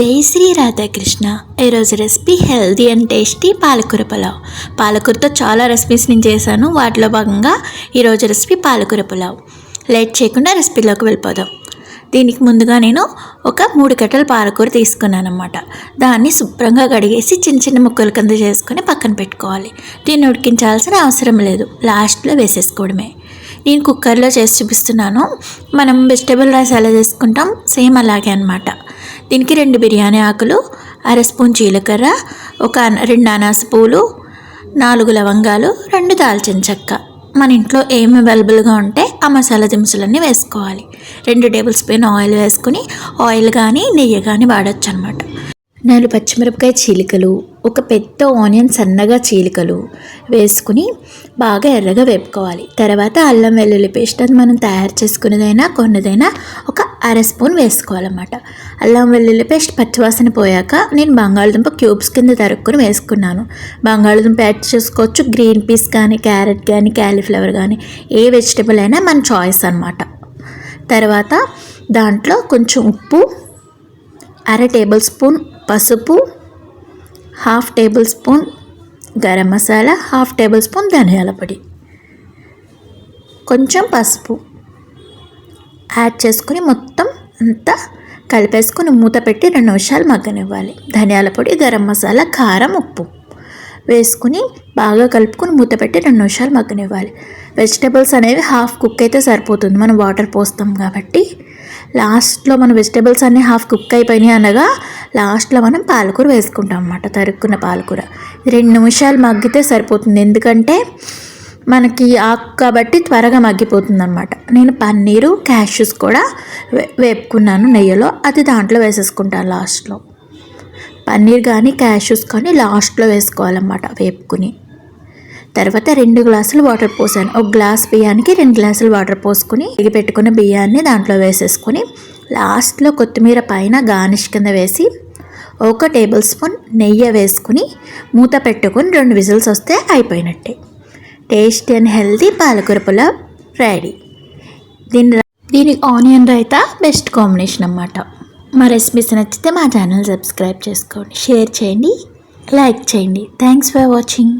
జై శ్రీ రాధాకృష్ణ. ఈరోజు recipe healthy and tasty పాలకూర పులావ్. పాలకూరతో చాలా రెసిపీస్ నేను చేశాను. వాటిలో భాగంగా ఈరోజు రెసిపీ పాలకూర పులావ్. లేట్ చేయకుండా రెసిపీలోకి వెళ్ళిపోదాం. దీనికి ముందుగా నేను ఒక మూడు కట్టెల పాలకూర తీసుకున్నానమాట దాన్ని శుభ్రంగా కడిగేసి చిన్న చిన్న ముక్కలు కింద చేసుకొని పక్కన పెట్టుకోవాలి. దీన్ని ఉడికించాల్సిన అవసరం లేదు. లాస్ట్లో వేసేసుకోవడమే. నేను కుక్కర్లో చేసి చూపిస్తున్నాను. మనం వెజిటేబుల్ రైస్ ఎలా చేసుకుంటాం? సేమ్ అలాగే అనమాట దీనికి రెండు బిర్యానీ ఆకులు అర స్పూన్ జీలకర్ర ఒక రెండు అనాస పూలు నాలుగు లవంగాలు రెండు దాల్చిన చెక్క. మన ఇంట్లో ఏమి అవైలబుల్గా ఉంటే ఆ మసాలా దినుసులన్నీ వేసుకోవాలి. రెండు టేబుల్ స్పూన్ ఆయిల్ వేసుకుని ఆయిల్ కానీ నెయ్యి కానీ వాడచ్చు అనమాట నాలుగు పచ్చిమిరపకాయ చీలికలు ఒక పెద్ద ఆనియన్ సన్నగా చీలికలు వేసుకుని బాగా ఎర్రగా వేపుకోవాలి. తర్వాత అల్లం వెల్లుల్లి పేస్ట్ అది మనం తయారు చేసుకునేదైనా కొన్నదైనా ఒక అర స్పూన్ వేసుకోవాలన్నమాట. అల్లం వెల్లుల్లి పేస్ట్ పచ్చివాసన పోయాక నేను బంగాళదుంప క్యూబ్స్ కింద తరుక్కుని వేసుకున్నాను. బంగాళదుంప యాడ్ చేసుకోవచ్చు. గ్రీన్ పీస్ కానీ క్యారెట్ కానీ క్యాలీఫ్లవర్ కానీ ఏ వెజిటబుల్ అయినా మన చాయిస్ అనమాట తర్వాత దాంట్లో కొంచెం ఉప్పు అర టేబుల్ స్పూన్ పసుపు half table spoon garam masala half table spoon ధనియాల పొడి. కొంచెం పసుపు. యాడ్ చేసుకుని మొత్తం అంతా కలిపేసుకుని మూత పెట్టి రెండు నిమిషాలు మగ్గనివ్వాలి. ధనియాల పొడి గరం మసాలా కారం ఉప్పు వేసుకుని బాగా కలుపుకొని మూత పెట్టి రెండు నిమిషాలు మగ్గనివ్వాలి. వెజిటేబుల్స్ అనేవి హాఫ్ కుక్ అయితే సరిపోతుంది. మనం వాటర్ పోస్తాం కాబట్టి లాస్ట్లో మన వెజిటేబుల్స్ అన్నీ హాఫ్ కుక్ అయిపోయినాయి అనగా లాస్ట్లో మనం పాలకూర వేసుకుంటాం అన్నమాట తరుక్కున్న పాలకూర. రెండు నిమిషాలు మగ్గితే సరిపోతుంది. ఎందుకంటే మనకి ఆకు కాబట్టి త్వరగా మగ్గిపోతుంది అనమాట నేను పన్నీరు క్యాష్యూస్ కూడా వేపుకున్నాను నెయ్యిలో. అది దాంట్లో వేసేసుకుంటాను లాస్ట్లో. పన్నీర్ కానీ క్యాష్యూస్ కానీ లాస్ట్లో వేసుకోవాలన్నమాట వేపుకుని. తర్వాత రెండు గ్లాసులు వాటర్ పోసాను. ఒక గ్లాస్ బియ్యానికి రెండు గ్లాసులు వాటర్ పోసుకుని ఇది పెట్టుకున్న బియ్యాన్ని దాంట్లో వేసేసుకొని లాస్ట్లో కొత్తిమీర పైన గార్నిష్ కింద వేసి ఒక టేబుల్ స్పూన్ నెయ్యి వేసుకుని మూత పెట్టుకుని రెండు విజిల్స్ వస్తే అయిపోయినట్టే. టేస్టీ అండ్ హెల్తీ పాలకూర పులావ్ రెడీ. దీని దీనికి ఆనియన్ రైతా బెస్ట్ కాంబినేషన్ అన్నమాట. మా రెసిపీస్ నచ్చితే మా ఛానల్ సబ్స్క్రైబ్ చేసుకోండి షేర్ చేయండి లైక్ చేయండి. Thanks for watching.